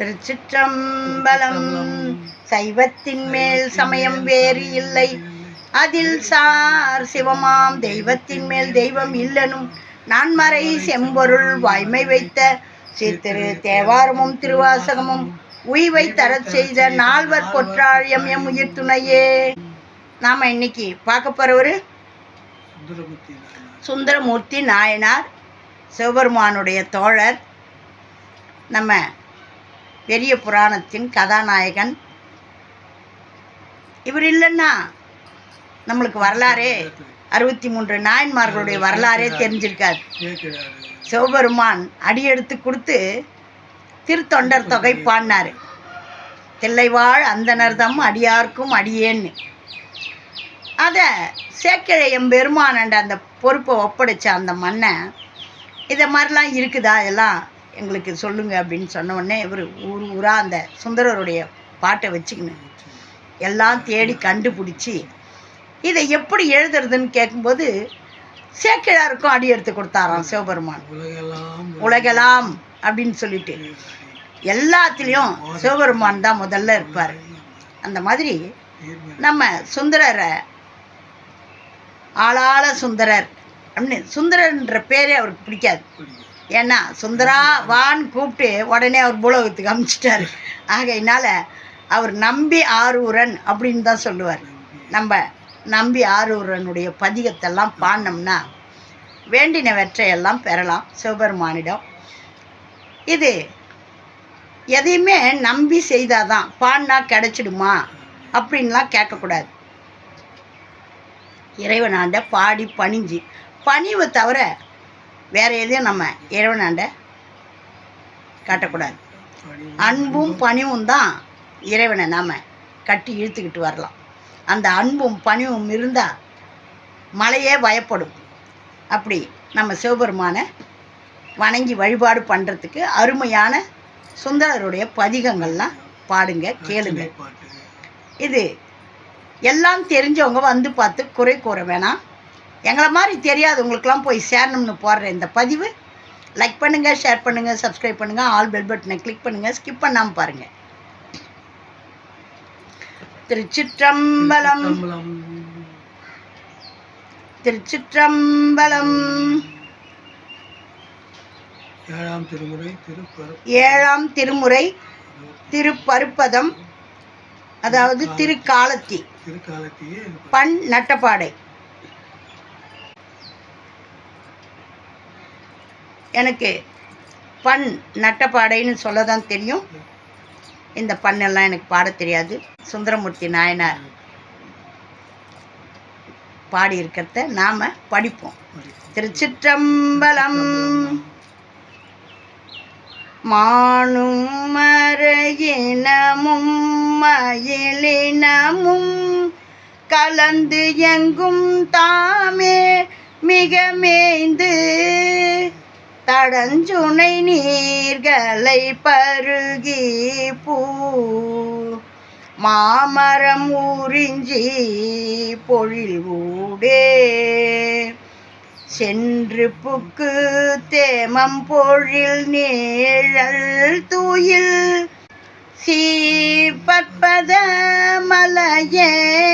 திருச்சிற்றம்பலம். சைவத்தின் மேல் சமயம் வேறு இல்லை. அதில் சார் சிவமாம் தெய்வத்தின் மேல் தெய்வம் இல்லனும். நான்மறை செம்பொருள் வாய்மை வைத்த சீர்திரு தேவாரமும் திருவாசகமும். உய்வை தரச் செய்த நால்வர் பொற்றாழியம் எம் உயிர் துணையே நாம இன்னைக்கு பார்க்க நாயனார். சுந்தரமூர்த்தி நாயனார் சிவபெருமானுடைய தோழர். நம்ம பெரிய புராணத்தின் கதாநாயகன். இவர் இல்லைன்னா நம்மளுக்கு வரலாறே அறுபத்தி மூன்று நாயன்மார்களுடைய வரலாறே தெரிஞ்சிருக்காது. சிவபெருமான் அடியெடுத்து கொடுத்து திருத்தொண்டர் தொகை பாடினார். தில்லைவாழ் அந்தனர்தம் அடியார்க்கும் அடியேன்னு அதை சேக்கிழ எம்பெருமானண்ட அந்த பொறுப்பை ஒப்படைச்ச அந்த மண்ணை இதை மாதிரிலாம் இருக்குதா இதெல்லாம்? எங்களுக்கு சொல்லுங்க அப்படின்னு சொன்ன உடனே இவர் ஊர் ஊராக அந்த சுந்தரருடைய பாட்டை வச்சுக்கணும் எல்லாம் தேடி கண்டுபிடிச்சி இதை எப்படி எழுதுறதுன்னு கேட்கும்போது சேக்கிழாருக்கும் அடி எடுத்து கொடுத்தாராம் சிவபெருமான். உலகெல்லாம் அப்படின்னு சொல்லிட்டு. எல்லாத்துலேயும் சிவபெருமான் தான் முதல்ல இருப்பார். அந்த மாதிரி நம்ம சுந்தரரை ஆளாள சுந்தரர் அப்படின்னு சுந்தரன்ற பேரே அவருக்கு பிடிக்காது. ஏன்னா சுந்தரா வான்னு கூப்பிட்டு உடனே அவர் பூலோகத்துக்கு அமுச்சிட்டாரு. ஆகையினால அவர் நம்பி ஆரூரன் அப்படின்னு தான் சொல்லுவார். நம்ம நம்பி ஆரூரனுடைய பதிகத்தெல்லாம் பாடினோம்னா வேண்டின வெற்றையெல்லாம் பெறலாம். சிவபெருமானிடம். இது எதையுமே நம்பி செய்தாதான் பாடினா கிடைச்சிடுமா அப்படின்லாம் கேட்கக்கூடாது. இறைவனாண்ட பாடி பணிஞ்சு பணிவை தவிர வேற எதையும் நம்ம இறைவனாண்ட காட்டக்கூடாது. அன்பும் பணிவும் தான் இறைவனை நாம் கட்டி இழுத்துக்கிட்டு வரலாம். அந்த அன்பும் பணிவும் இருந்தால் மலையே பயப்படும். அப்படி நம்ம சிவபெருமானை வணங்கி வழிபாடு பண்ணுறதுக்கு அருமையான சுந்தரருடைய பதிகங்கள்லாம் பாடுங்க கேளுங்க. இது எல்லாம் தெரிஞ்சவங்க வந்து பார்த்து குறை கூற வேணாம். எங்களை மாதிரி தெரியாதவங்களுக்கெல்லாம் போய் சேரணும்னு போடுற இந்த பதிவு லைக் பண்ணுங்கள் ஷேர் பண்ணுங்கள் சப்ஸ்கிரைப் பண்ணுங்கள் ஆல் பெல் பட்டனை கிளிக் பண்ணுங்கள் ஸ்கிப் பண்ணாமல் பாருங்கள் திருச்சிற்றம்பலம். திருச்சிற்றம்பலம். ஏழாம் திருமுறை ஏழாம் திருமுறை திருப்பருப்பதம் அதாவது திருக்காலத்தி. பண் நட்டப்பாடை. எனக்கு பண் நட்டப்பாடைன்னு சொல்ல தான் தெரியும். இந்த பண்ணெல்லாம் எனக்கு பாடத் தெரியாது. சுந்தரமூர்த்தி நாயனார் பாடி இருக்கிறத நாம் படிப்போம். திருச்சிற்றம்பலம் மானும் மறையினமும் மயிலினமும் கலந்து எங்கும் தாமே மிக மேய்ந்து தடஞ்சுனை நீர்களை பருகி பூ. மாமரம் உறிஞ்சி பொழில் ஊடே. சென்று புக்கு தேமம் பொழில் நீழல் தூயில். சீ பற்பத மலையே.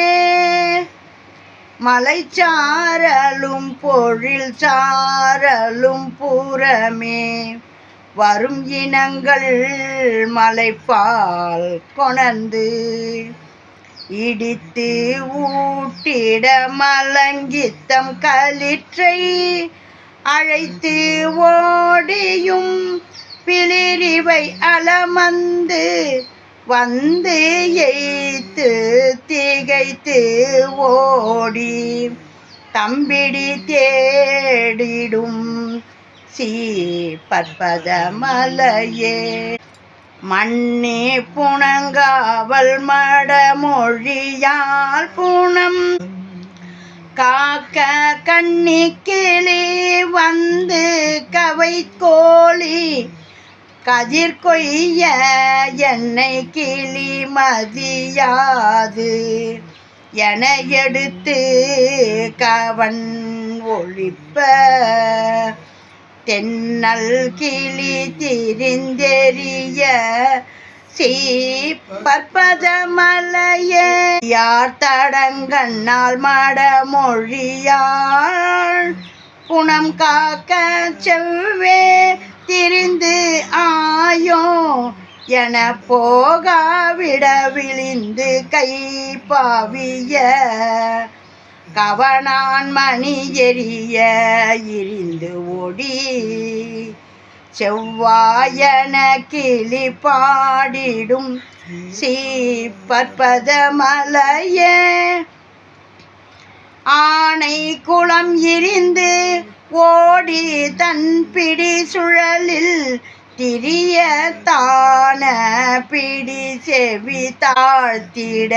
மலைச்சாரலும் பொழில் சாரலும் புறமே. வரும் இனங்கள் மலைப்பால் கொணந்து இடித்து ஊட்டிட மலங்கித்தம் கலிற்றை அழைத்து ஓடியும் பிளிரிவை அலமந்து வந்து எய்த்து திகைத்து ஓடி தம்பிடி தேடிடும் சீப்பற்பத மலையே மண்ணே புணங்காவல் மடமொழியால் புணம் காக்க கண்ணி கிளி வந்து கவை கோழி கதிர் கொய்ய என்னை கிளி மதியாது. என எடுத்து கவன் ஒழிப்ப. தென்னல் கிளி திரிந்தெறிய சீப்பற்பதமலையே. யார் தடங்கண்ணால் மடமொழியாள் குணம் காக்க செவ்வே திரிந்து ஆயோ என போகாவிட விழிந்து கை பாவிய கவனான் மணி எரிய இருந்து ஓடி. செவ்வாயன கிளி பாடிடும் சீப்பற்பத மலையே. ஆனை குளம் இருந்து ஓடி தன் பிடி சுழலில் திரிய தான பிடி செவி தாழ்த்திட.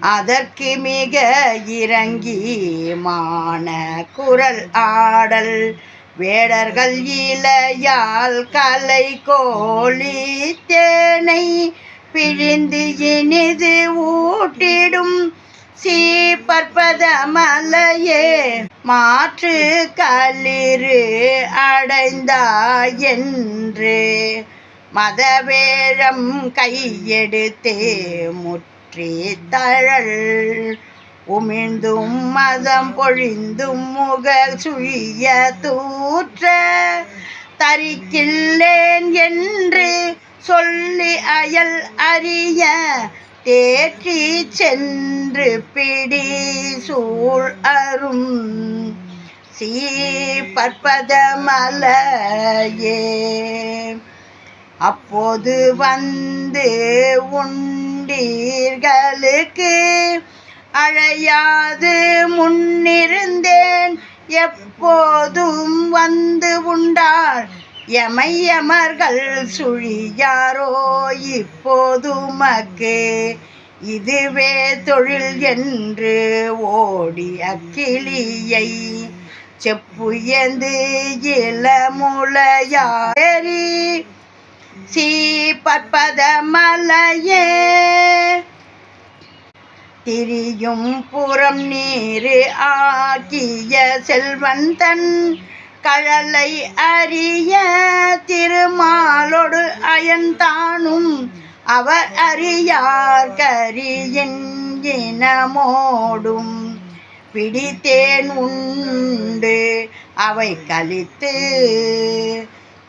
அதற்கு மிக இறங்கி மான குரல் ஆடல். வேடர்கள் இளையால் கலை கோழி தேனை பிழிந்து இனிது ஊட்டிடும். சீப்பற்பத மலையே மாற்று கலிரு அடைந்தாய் என்று மதவேழம் கையெடுத்தே முற்றி தழல் உமிழ்ந்தும் மதம் பொழிந்தும் முக சுழிய தூற்ற. தரிக்கில்லேன் என்று சொல்லி அயல் அறிய தேற்றி சென்று பிடி சூழ் அரும். சீப்பற்பத மலையே. அப்போது வந்து உண்டீர்களுக்கு அழையாது முன்னிருந்தேன். எப்போதும் வந்து உண்டாள் எமையமர்கள் சுழியாரோ இப்போது இப்போதுமக்கு இதுவே தொழில் என்று ஓடி அக்கிளியை செப்புயந்து இளமுலையாரி பற்பத மலையே திரியும் புறம் நீரு ஆக்கிய செல்வன் தன் கழலை அறிய திருமாலோடு அயன்தானும். அவர் அறியார் கரியின் இனமோடும் பிடித்தேன் உண்டு அவை கழித்து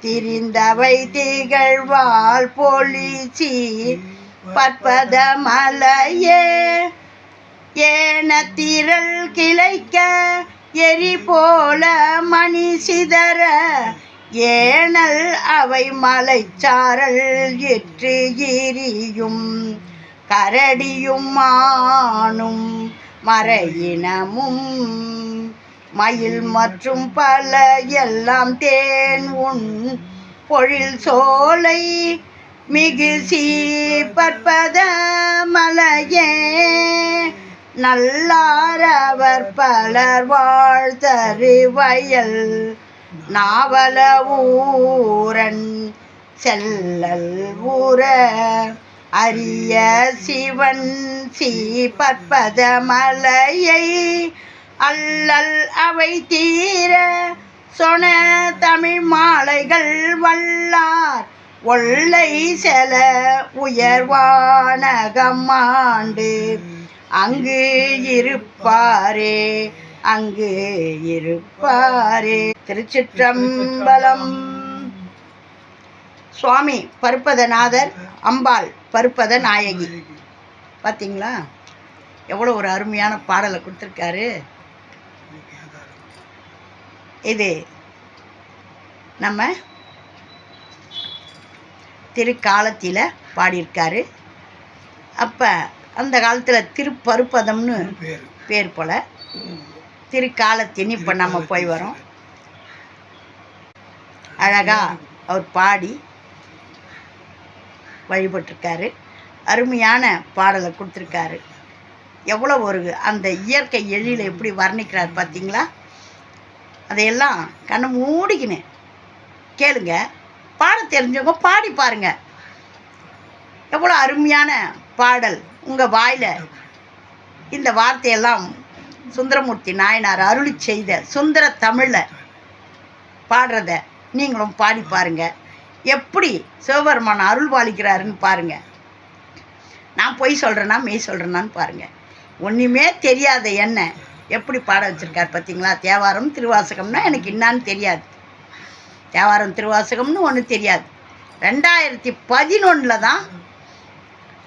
திரிந்தவை திகழ்வாள் பொலிச்சி பற்பத மலையே ஏன திரள் கிளைக்க எரி போல மணி சிதற ஏனல் அவை மலைச்சாரல் எற்று எரியும். கரடியும் மானும் மறையினமும் மயில் மற்றும் பல எல்லாம் தேன் உண் பொழில் சோலை மிகு சீப்பற்பத மலையே. நல்லாரவர் பலர் வாழ்த்தறிவயல். நாவல ஊரன் செல்லல் ஊர அரிய சிவன் சீபற்பத மலையை அல்லல் அவை தீர சொன தமிழ் மாலைகள் வல்லார். ஒல்லை செல உயர்வானகமாண்டு அங்கு இருப்பாரே அங்கு இருப்பாரே. திருச்சிற்றம்பலம். சுவாமி பருப்பதநாதர் அம்பாள் பருப்பத நாயகி பார்த்தீங்களா எவ்வளோ ஒரு அருமையான பாடலை கொடுத்துருக்காரு. இது நம்ம திருக்காலத்தில் பாடியிருக்காரு. அப்போ அந்த காலத்தில் திருப்பருப்பதம்னு பேர் போல். திருக்காலத்தின்னு இப்போ நம்ம போய் வரோம். அழகாக அவர் பாடி வழிபட்டிருக்காரு. அருமையான பாடலை கொடுத்துருக்காரு. எவ்வளோ ஒரு அந்த இயற்கை எழில எப்படி வர்ணிக்கிறார் பார்த்தீங்களா அதையெல்லாம் கண்ணை மூடிக்கின்னு கேளுங்க. பாட தெரிஞ்சவங்க பாடி பாருங்க. எவ்வளோ அருமையான பாடல். உங்கள் வாயில் இந்த வார்த்தையெல்லாம் சுந்தரமூர்த்தி நாயனார் அருளி செய்த சுந்தர தமிழில் பாடுறத நீங்களும் பாடி பாருங்கள் எப்படி சிவபெருமான் அருள் பாலிக்கிறாருன்னு பாருங்கள் நான் பொய் சொல்கிறேன்னா மெய் சொல்கிறேன்னான்னு பாருங்கள் ஒன்றுமே தெரியாத என்ன எப்படி பாட வச்சுருக்கார் பார்த்தீங்களா தேவாரம் திருவாசகம்னா எனக்கு என்னான்னு தெரியாது. தேவாரம் திருவாசகம்னு ஒன்று தெரியாது. ரெண்டாயிரத்தி பதினொன்றில் தான்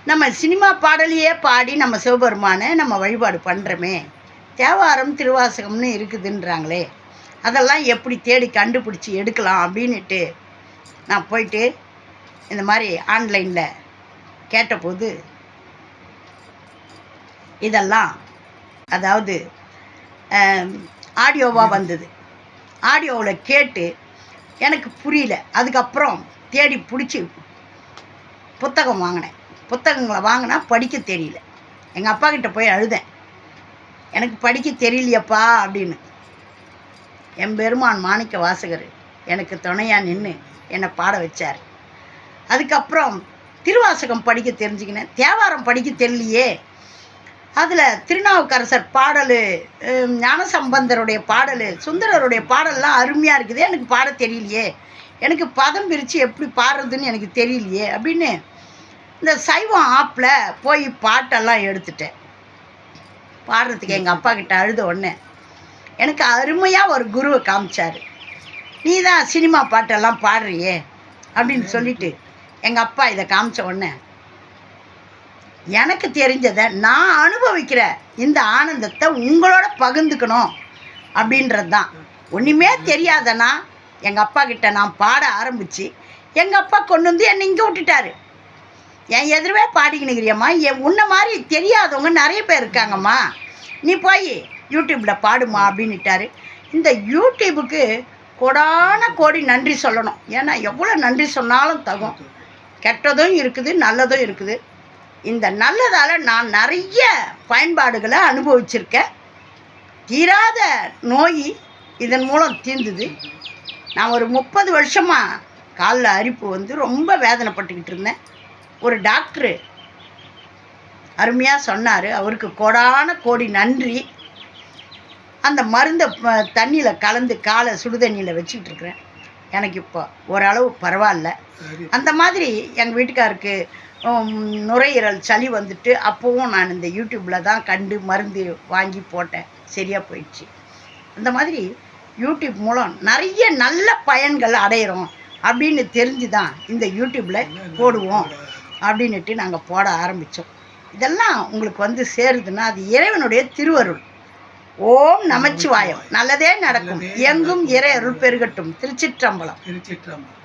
நம்ம சினிமா பாடலையே பாடி நம்ம சிவபெருமானை நம்ம வழிபாடு பண்ணுறோமே தேவாரம் திருவாசகம்னு இருக்குதுன்றாங்களே. அதெல்லாம் எப்படி தேடி கண்டுபிடிச்சி எடுக்கலாம் அப்படின்னுட்டு நான் போயிட்டு இந்த மாதிரி ஆன்லைனில் கேட்டபோது இதெல்லாம் அதாவது ஆடியோவாக வந்தது. ஆடியோவில் கேட்டு எனக்கு புரியல. அதுக்கப்புறம் தேடி பிடிச்சி புத்தகம் வாங்கினேன். புத்தகங்களை வாங்கினா படிக்க தெரியல. எங்கள் அப்பா கிட்ட போய் அழுதேன். எனக்கு படிக்க தெரியலையப்பா அப்படின்னு. என் பெருமான் மாணிக்க வாசகர் எனக்கு துணையாக நின்று என்னை பாட வச்சார். அதுக்கப்புறம் திருவாசகம் படிக்க தெரிஞ்சுக்கினேன். தேவாரம் படிக்க தெரியலையே. அதில் திருநாவுக்கரசர் பாடல் ஞானசம்பந்தருடைய பாடல் சுந்தரருடைய பாடல்லாம் அருமையாக இருக்குது. எனக்கு பாட தெரியலையே. எனக்கு பதம் பிரித்து எப்படி பாடுறதுன்னு எனக்கு தெரியலையே அப்படின்னு இந்த சைவம் ஆப்பில் போய் பாட்டெல்லாம் எடுத்துட்டேன். பாடுறதுக்கு எங்கள் அப்பா கிட்ட அழுத உடனே எனக்கு அருமையாக ஒரு குருவை காமிச்சார். நீ தான் சினிமா பாட்டெல்லாம் பாடுறியே அப்படின்னு சொல்லிட்டு எங்கள் அப்பா இதை காமிச்ச உடனே எனக்கு தெரிஞ்சதை நான் அனுபவிக்கிற இந்த ஆனந்தத்தை உங்களோட பகிர்ந்துக்கணும் அப்படின்றது தான் ஒன்றுமே தெரியாதனா எங்கள் அப்பா கிட்ட நான் பாட ஆரம்பித்து எங்கள் அப்பா கொண்டு வந்து என்னை இங்கே விட்டுட்டாரு. என் எதிர்வே பாடிக்கினுக்கிறியம்மா. என் உன்ன மாதிரி தெரியாதவங்க நிறைய பேர் இருக்காங்கம்மா. நீ போய் யூடியூப்பில் பாடுமா அப்படின்னுட்டாரு. இந்த யூடியூபுக்கு கொடான கோடி நன்றி சொல்லணும். ஏன்னா எவ்வளோ நன்றி சொன்னாலும் தகும். கெட்டதும் இருக்குது நல்லதும் இருக்குது. இந்த நல்லதால் நான் நிறைய பயன்பாடுகளை அனுபவிச்சிருக்கேன். தீராத நோய் இதன் மூலம் தீர்ந்தது. நான் ஒரு முப்பது வருஷமாக காலில் அரிப்பு வந்து ரொம்ப வேதனைப்பட்டுக்கிட்டு இருந்தேன். ஒரு டாக்டரு அருமையாக சொன்னார். அவருக்கு கோடான கோடி நன்றி. அந்த மருந்தை தண்ணியில் கலந்து காலை சுடுதண்ணியில் வச்சுக்கிட்டு இருக்கிறேன் எனக்கு இப்போ ஓரளவு பரவாயில்ல. அந்த மாதிரி எங்கள் வீட்டுக்காருக்கு நுரையீரல் சளி வந்துட்டு அப்போவும் நான் இந்த யூடியூப்பில் தான் கண்டு மருந்து வாங்கி போட்டேன். சரியாக போயிடுச்சு. அந்த மாதிரி யூடியூப் மூலம் நிறைய நல்ல பயன்கள் அடையிறோம் அப்படின்னு தெரிஞ்சு தான் இந்த யூடியூப்பில் போடுவோம். அப்படின்னுட்டு நாங்கள் போட ஆரம்பித்தோம் இதெல்லாம் உங்களுக்கு வந்து சேருதுன்னா அது இறைவனுடைய திருவருள். ஓம் நமச்சிவாயம். நல்லதே நடக்கும். எங்கும் இறை அருள் பெருகட்டும். திருச்சிற்றம்பலம். திருச்சிற்றம்பலம்.